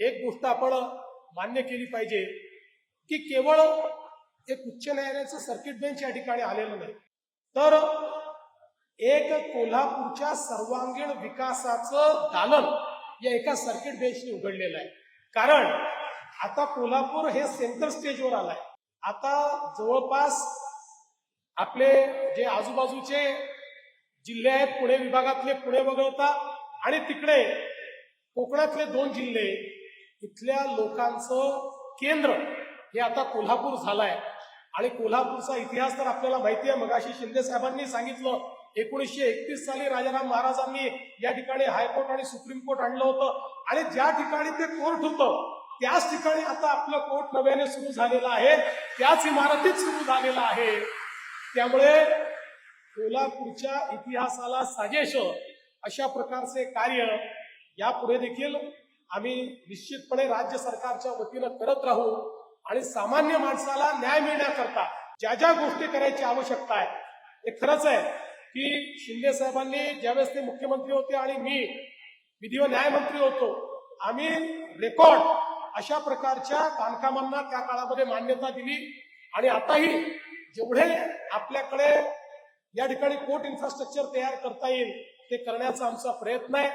एक गोष्ट आपण मान्य केली पाहिजे की केवळ एक उच्च न्यायालयाचं सर्किट बेंच या ठिकाणी आलेलं नाही. तर एक कोल्हापूरच्या सर्वांगीण विकासाचं दालन या एका सर्किट बेंचने उघडलेलं आहे. कारण आता कोल्हापूर हे सेंटर स्टेजवर आलाय. आता जवळपास आपले जे आजूबाजूचे जिल्हे आहेत पुणे विभागातले पुणे वगळता आणि तिकडे कोकणातले दोन जिल्हे इथल्या लोकांचं केंद्र हे आता कोल्हापूर झालंय. आणि कोल्हापूरचा इतिहास तर आपल्याला माहिती आहे. मगाशी शिंदे साहेबांनी सांगितलं एकोणीसशे एकतीस साली राजाराम महाराजांनी या ठिकाणी हायकोर्ट आणि सुप्रीम कोर्ट आणलं होतं. आणि ज्या ठिकाणी ते कोर्ट होतं त्याच ठिकाणी आता आपलं कोर्ट नव्याने सुरू झालेलं आहे. त्याच इमारतीत सुरू झालेलं आहे. त्यामुळे कोल्हापूरच्या इतिहासाला साजेश अशा प्रकारचे कार्य यापुढे देखील आम्ही निश्चितपणे राज्य सरकारच्या वतीनं करत राहू आणि सामान्य माणसाला न्याय मिळण्याकरता ज्या ज्या गोष्टी करायची आवश्यकता आहे हे खरंच आहे की शिंदे साहेबांनी ज्यावेळेस ते मुख्यमंत्री होते आणि मी विधी व न्यायमंत्री होतो आम्ही रेकॉर्ड अशा प्रकारच्या बांधकामांना त्या काळामध्ये मान्यता दिली. आणि आताही जेवढे आपल्याकडे या ठिकाणी कोर्ट इन्फ्रास्ट्रक्चर तयार करता येईल ते करण्याचा आमचा प्रयत्न आहे.